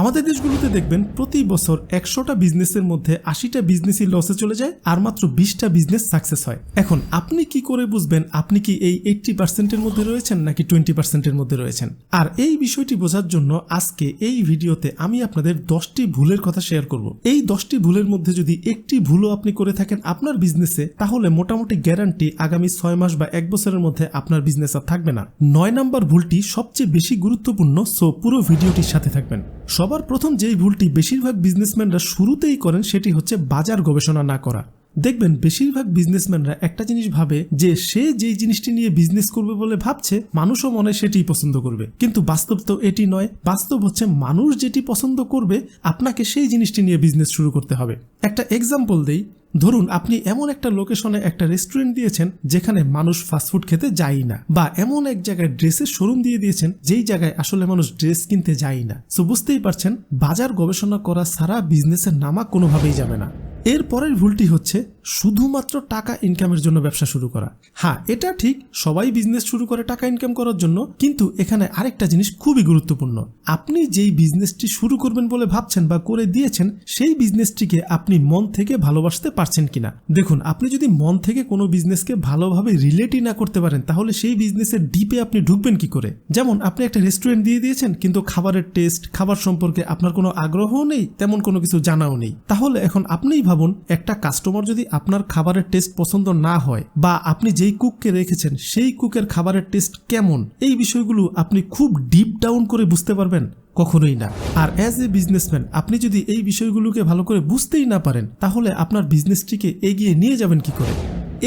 আমাদের দেশগুলোতে দেখবেন প্রতি বছর একশোটা বিজনেসের মধ্যে আশিটা বিজনেসই লসে চলে যায়, আর মাত্র বিশটা বিজনেস সাকসেস হয়। এখন আপনি কি করে বুঝবেন আপনি কি এই এইটটি পার্সেন্টের মধ্যে রয়েছেন নাকি টোয়েন্টি পার্সেন্টের মধ্যে রয়েছেন? আর এই বিষয়টি বোঝার জন্য আজকে এই ভিডিওতে আমি আপনাদের দশটি ভুলের কথা শেয়ার করব। এই দশটি ভুলের মধ্যে যদি একটি ভুলও আপনি করে থাকেন আপনার বিজনেসে তাহলে মোটামুটি গ্যারান্টি আগামী ছয় মাস বা এক বছরের মধ্যে আপনার বিজনেস আর থাকবে না। নয় নাম্বার ভুলটি সবচেয়ে বেশি গুরুত্বপূর্ণ সো পুরো ভিডিওটির সাথে থাকবেন। সবার প্রথম যেই ভুলটি বেশিরভাগ বিজনেসম্যানরা শুরুতেই করেন সেটি হচ্ছে বাজার গবেষণা না করা। দেখবেন বেশিরভাগ বিজনেসম্যানরা একটা জিনিস ভাবে যে সে যেই জিনিসটি নিয়ে বিজনেস করবে বলে ভাবছে, মানুষও মনে সেটিই পছন্দ করবে। কিন্তু বাস্তব তো এটি নয়, বাস্তব হচ্ছে মানুষ যেটি পছন্দ করবে, আপনাকে সেই জিনিসটি নিয়ে বিজনেস শুরু করতে হবে। একটা এক্সাম্পল দেই ধরুন, আপনি এমন একটা লোকেশনে একটা রেস্টুরেন্ট দিয়েছেন যেখানে মানুষ ফাস্টফুড খেতে যায় না, বা এমন এক জায়গায় ড্রেসের শোরুম দিয়ে দিয়েছেন যেই জায়গায় আসলে মানুষ ড্রেস কিনতে যায় না। সো বুঝতেই পারছেন, বাজার গবেষণা করা সারা বিজনেসের নামা কোনোভাবেই যাবে না। এর পরের ভুলটি হচ্ছে শুধুমাত্র টাকা ইনকামের জন্য ব্যবসা শুরু করা। হ্যাঁ এটা ঠিক, সবাই বিজনেস শুরু করে টাকা ইনকাম করার জন্য, কিন্তু এখানে আরেকটা জিনিস খুবই গুরুত্বপূর্ণ। আপনি যেই বিজনেসটি শুরু করবেন বলে ভাবছেন বা করে দিয়েছেন, সেই বিজনেসটিকে আপনি মন থেকে ভালোবাসতে পারছেন কিনা? দেখুন, আপনি যদি মন থেকে কোনো বিজনেসকে ভালোভাবে রিলেটই না করতে পারেন, তাহলে সেই বিজনেসের ডিপে আপনি ঢুকবেন কি করে? যেমন, আপনি একটা রেস্টুরেন্ট দিয়ে দিয়েছেন, কিন্তু খাবারের টেস্ট খাবার সম্পর্কে আপনার কোনো আগ্রহও নেই, তেমন কোনো কিছু জানাও নেই। তাহলে এখন আপনিই ভাবুন, একটা কাস্টমার যদি আপনার খাবারের টেস্ট পছন্দ না হয়, বা আপনি যেই কুককে রেখেছেন, সেই কুকের খাবারের টেস্ট কেমন, এই বিষয়গুলো আপনি খুব ডিপ ডাউন করে বুঝতে পারবেন। কখনোই না। আর অ্যাজ এ বিজনেসম্যান আপনি যদি এই বিষয়গুলোকে ভালো করে বুঝতেই না পারেন, তাহলে আপনার বিজনেসটিকে এগিয়ে নিয়ে যাবেন কি করে?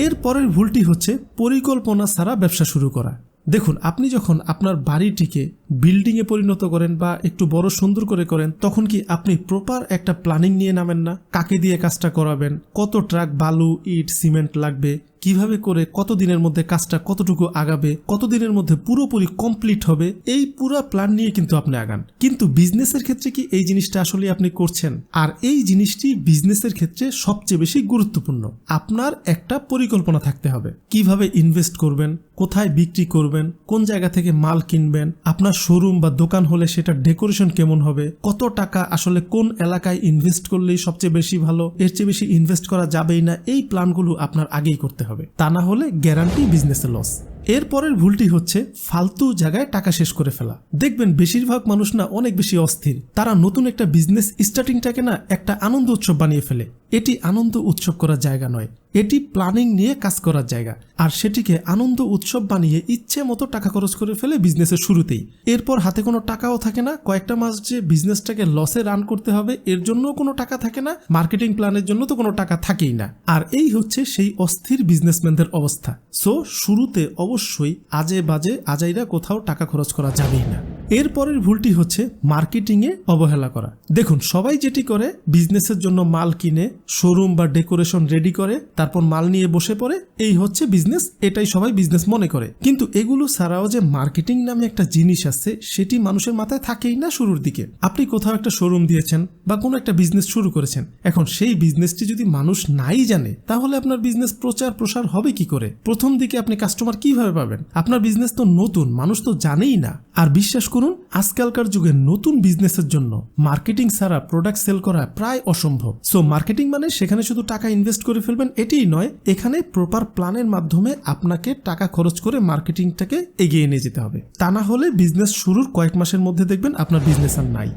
এর পরের ভুলটি হচ্ছে পরিকল্পনা ছাড়া ব্যবসা শুরু করা। দেখুন, আপনি যখন আপনার বাড়িটিকে বিল্ডিংয়ে পরিণত করেন বা একটু বড় সুন্দর করে করেন, তখন কি আপনি প্রপার একটা প্ল্যানিং নিয়ে নামেন না? কাকে দিয়ে কাজটা করাবেন? কত ট্রাক বালু, ইট সিমেন্ট লাগবে? কীভাবে করে কত দিনের মধ্যে কাজটা কতটুকু আগাবে? কত দিনের মধ্যে পুরোপুরি কমপ্লিট হবে? এই পুরো প্ল্যান নিয়ে কিন্তু আপনি আগান। কিন্তু বিজনেসের ক্ষেত্রে কি এই জিনিসটা আসলে আপনি করছেন? আর এই জিনিসটি বিজনেসের ক্ষেত্রে সবচেয়ে বেশি গুরুত্বপূর্ণ। আপনার একটা পরিকল্পনা থাকতে হবে। কীভাবে ইনভেস্ট করবেন? কোথায় বিক্রি করবেন? কোন জায়গা থেকে মাল কিনবেন, আপনার শোরুম বা দোকান হলে সেটা ডেকোরেশন কেমন হবে, কত টাকা আসলে কোন এলাকায় ইনভেস্ট করলেই সবচেয়ে বেশি ভালো, এর চেয়ে বেশি ইনভেস্ট করা যাবেই না, এই প্ল্যানগুলো আপনার আগেই করতে হবে। তা না হলে গ্যারান্টি বিজনেসে লস এর পরের ভুলটি হচ্ছে ফালতু জায়গায় টাকা শেষ করে ফেলা। দেখবেন বেশিরভাগ মানুষ না অনেক বেশি অস্থির। তারা নতুন একটা বিজনেস স্টার্টিংটাকে না একটা আনন্দ উৎসব বানিয়ে ফেলে। এটি আনন্দ উৎসব করার জায়গা নয়। এটি প্ল্যানিং নিয়ে কাজ করার জায়গা। আর সেটিকে আনন্দ উৎসব বানিয়ে ইচ্ছে মতো টাকা খরচ করে ফেলে বিজনেসের শুরুতেই। এরপর হাতে কোনো টাকাও থাকে না। কয়েকটা মাস যে বিজনেসটাকে লসে রান করতে হবে, এর জন্য কোনো টাকা থাকে না। মার্কেটিং প্ল্যানের জন্য তো কোনো টাকা থাকেই না। আর এই হচ্ছে সেই অস্থির বিজনেসম্যানদের অবস্থা। সো শুরুতে অবশ্যই আজে বাজে আজাইরা কোথাও টাকা খরচ করা যাবেই না। এর পরের ভুলটি হচ্ছে মার্কেটিংয়ে অবহেলা করা। দেখুন, সবাই যেটি করে, বিজনেসের জন্য মাল কিনে, শোরুম বা ডেকোরেশন রেডি করে, তারপর মাল নিয়ে বসে পড়ে, এই হচ্ছে বিজনেস, এটাই সবাই বিজনেস মনে করে। কিন্তু এগুলো ছাড়াও যে মার্কেটিং নামে একটা জিনিস আছে, সেটি মানুষের মাথায় থাকেই না শুরুর দিকে। আপনি কোথাও একটা শোরুম দিয়েছেন বা কোনো একটা বিজনেস শুরু করেছেন, এখন সেই বিজনেসটি যদি মানুষ নাই জানে, তাহলে আপনার বিজনেস প্রচার প্রসার হবে কি করে? প্রথম দিকে আপনি কাস্টমার কীভাবে পাবেন? আপনার বিজনেস তো নতুন, মানুষ তো জানেই না। আর বিশ্বাস করুন আজকালকার যুগে নতুন বিজনেসের জন্য মার্কেটিং ছাড়া প্রোডাক্ট সেল করা প্রায় অসম্ভব। সো মার্কেটিং মানে সেখানে শুধু টাকা ইনভেস্ট করে ফেলবেন এটিই নয়, এখানে প্রপার প্ল্যানের মাধ্যমে আপনাকে টাকা খরচ করে মার্কেটিংটাকে এগিয়ে নিয়ে যেতে হবে। তা না হলে বিজনেস শুরুর কয়েক মাসের মধ্যে দেখবেন আপনার বিজনেস আর নাই।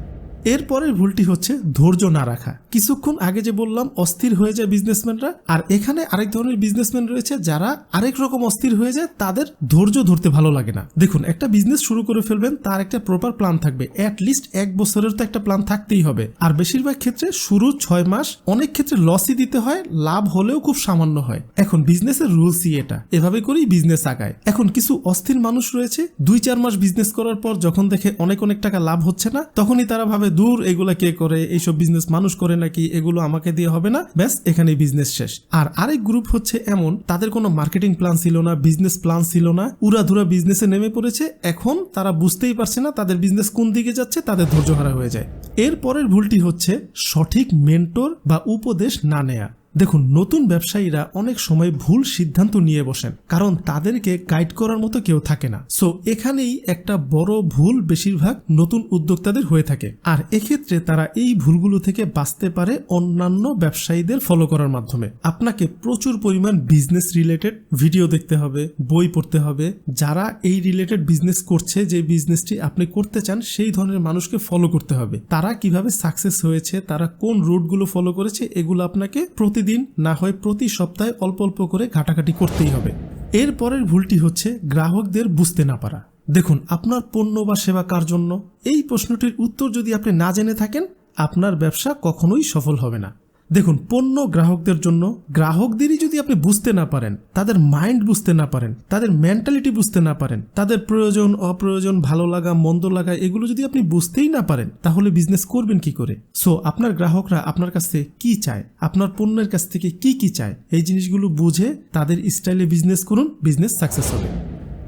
এরপরের ভুলটি হচ্ছে ধৈর্য না রাখা। কিছুক্ষণ আগে যে বললাম, অস্থির হয়ে যায় বিজনেসম্যানরা আর এখানে আরেক ধরনের বিজনেসম্যান রয়েছে যারা আরেক রকম অস্থির হয়ে যায়, তাদের ধৈর্য ধরতে ভালো লাগে না। দেখুন, একটা বিজনেস শুরু করে ফেলবেন, তার একটা প্রপার প্ল্যান থাকবে। অ্যাট লিস্ট এক বছরের তো একটা প্ল্যান থাকতেই হবে। আর বেশিরভাগ ক্ষেত্রে শুরু ছয় মাস, অনেক ক্ষেত্রে লসই দিতে হয়, লাভ হলেও খুব সামান্য হয়। এখন বিজনেসের রুলসই এটা। এভাবে করেই বিজনেস আগায়। এখন কিছু অস্থির মানুষ রয়েছে, দুই চার মাস বিজনেস করার পর যখন দেখে অনেক অনেক টাকা লাভ হচ্ছে না, তখনই তারা ভাবে দূর এগুলা কে করে? এইসব বিজনেস মানুষ করে নাকি? এগুলো আমাকে দিয়ে হবে না? ব্যাস এখানে বিজনেস শেষ। আর আরেক গ্রুপ হচ্ছে এমন, তাদের কোনো মার্কেটিং প্ল্যান ছিল না বিজনেস প্ল্যান ছিল না, উড়াধুরা বিজনেসে নেমে পড়েছে। এখন তারা বুঝতেই পারছে না তাদের বিজনেস কোন দিকে যাচ্ছে, তাদের ধৈর্য হারা হয়ে যায়। এর পরের ভুলটি হচ্ছে সঠিক মেন্টর বা উপদেশ না নেয়া। দেখুন, নতুন ব্যবসায়ীরা অনেক সময় ভুল সিদ্ধান্ত নিয়ে বসেন, কারণ তাদেরকে গাইড করার মতো কেউ থাকে না। সো এখানেই একটা বড় ভুল বেশিরভাগ নতুন উদ্যোক্তাদের হয়ে থাকে। আর এক্ষেত্রে তারা এই ভুলগুলো থেকে বাঁচতে পারে অন্যান্য ব্যবসায়ীদের ফলো করার মাধ্যমে। আপনাকে প্রচুর পরিমাণ বিজনেস রিলেটেড ভিডিও দেখতে হবে, বই পড়তে হবে। যারা এই রিলেটেড বিজনেস করছে, যে বিজনেসটি আপনি করতে চান, সেই ধরনের মানুষকে ফলো করতে হবে। তারা কীভাবে সাকসেস হয়েছে, তারা কোন রুটগুলো ফলো করেছে, এগুলো আপনাকে প্রতিদিন না হয় প্রতি সপ্তাহে অল্প অল্প করে ঘাটাঘাটি করতেই হবে। এর পরের ভুলটি হচ্ছে গ্রাহকদের বুঝতে না পারা। দেখুন, আপনার পণ্য বা সেবা কার জন্য? এই প্রশ্নটির উত্তর যদি আপনি না জেনে থাকেন, আপনার ব্যবসা কখনোই সফল হবে না। দেখুন, পণ্য গ্রাহকদের জন্য গ্রাহকদেরই যদি আপনি বুঝতে না পারেন, তাদের মাইন্ড বুঝতে না পারেন, তাদের মেন্টালিটি বুঝতে না পারেন, তাদের প্রয়োজন, অপ্রয়োজন, ভালো লাগা, মন্দ লাগা, এগুলো যদি আপনি বুঝতেই না পারেন, তাহলে বিজনেস করবেন কি করে? সো আপনার গ্রাহকরা আপনার কাছ থেকে কি চায়? আপনার পণ্যের কাছ থেকে কি কি চায়? এই জিনিসগুলো বুঝে তাদের স্টাইলে বিজনেস করুন বিজনেস সাকসেস হবে।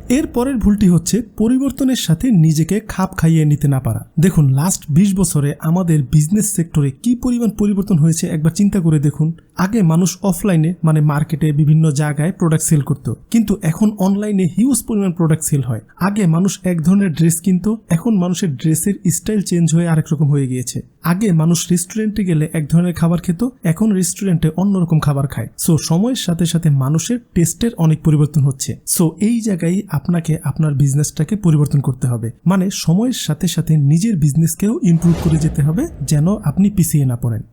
এর পরের ভুলটি হচ্ছে পরিবর্তনের সাথে নিজেকে খাপ খাইয়ে নিতে না পারা। দেখুন লাস্ট বিশ বছরে আমাদের বিজনেস সেক্টরে কি পরিমাণ পরিবর্তন হয়েছে একবার চিন্তা করে দেখুন। আগে মানুষ অফলাইনে মানে মার্কেটে বিভিন্ন জায়গায় প্রোডাক্ট সেল করত। কিন্তু এখন অনলাইনে হিউজ পরিমাণ প্রোডাক্ট সেল হয়। আগে মানুষ এক ধরনের ড্রেস কিনতো, এখন মানুষের ড্রেসের স্টাইল চেঞ্জ হয়ে আরেক রকম হয়ে গিয়েছে। আগে মানুষ রেস্টুরেন্টে গেলে এক ধরনের খাবার খেত, এখন রেস্টুরেন্টে অন্যরকম খাবার খায়। সো সময়ের সাথে সাথে মানুষের টেস্টের অনেক পরিবর্তন হচ্ছে। সো এই জায়গায় আপনাকে আপনার বিজনেসটাকে পরিবর্তন করতে হবে। মানে সময়ের সাথে সাথে নিজের বিজনেসকেও ইমপ্রুভ করে যেতে হবে, যেন আপনি পিছিয়ে না পড়েন।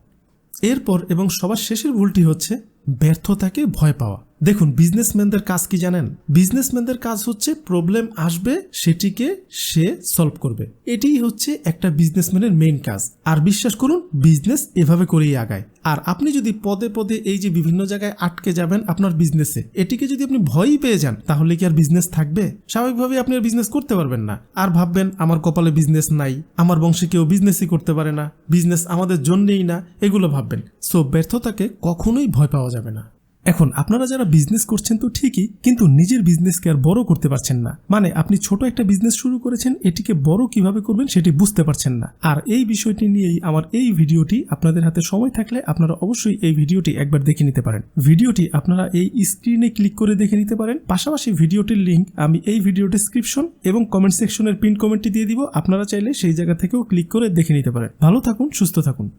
এরপর এবং সবার শেষের ভুলটি হচ্ছে ব্যর্থতাকে ভয় পাওয়া। দেখুন বিজনেসম্যানদের কাজ কি জানেন? বিজনেসম্যানদের কাজ হচ্ছে প্রবলেম আসবে, সেটিকে সে সলভ করবে। এটিই হচ্ছে একটা বিজনেসম্যানের মেইন কাজ। আর বিশ্বাস করুন বিজনেস এভাবে করেই আগায়। আর আপনি যদি পদে পদে এই যে বিভিন্ন জায়গায় আটকে যাবেন আপনার বিজনেসে এটিকে যদি আপনি ভয়ই পেয়ে যান, তাহলে কি আর বিজনেস থাকবে? স্বাভাবিকভাবে আপনি আর বিজনেস করতে পারবেন না। আর ভাববেন, আমার কপালে বিজনেস নাই, আমার বংশে কেউ বিজনেসই করতে পারে না বিজনেস আমাদের জন্যেই না, এগুলো ভাববেন। সো ব্যর্থতাকে কখনোই ভয় পাওয়া যাবে না। এখন আপনারা যারা বিজনেস করছেন তো ঠিকই, কিন্তু নিজের বিজনেসকে আর বড় করতে পারছেন না। মানে আপনি ছোট একটা বিজনেস শুরু করেছেন, এটিকে বড় কীভাবে করবেন সেটি বুঝতে পারছেন না। আর এই বিষয়টি নিয়েই আমার এই ভিডিওটি আপনাদের হাতে সময় থাকলে আপনারা অবশ্যই এই ভিডিওটি একবার দেখে নিতে পারেন। ভিডিওটি আপনারা এই স্ক্রিনে ক্লিক করে দেখে নিতে পারেন। পাশাপাশি ভিডিওটির লিঙ্ক আমি এই ভিডিও ডিসক্রিপশন এবং কমেন্ট সেকশনের পিন কমেন্টটি দিয়ে দিব। আপনারা চাইলে সেই জায়গা থেকেও ক্লিক করে দেখে নিতে পারেন। ভালো থাকুন, সুস্থ থাকুন।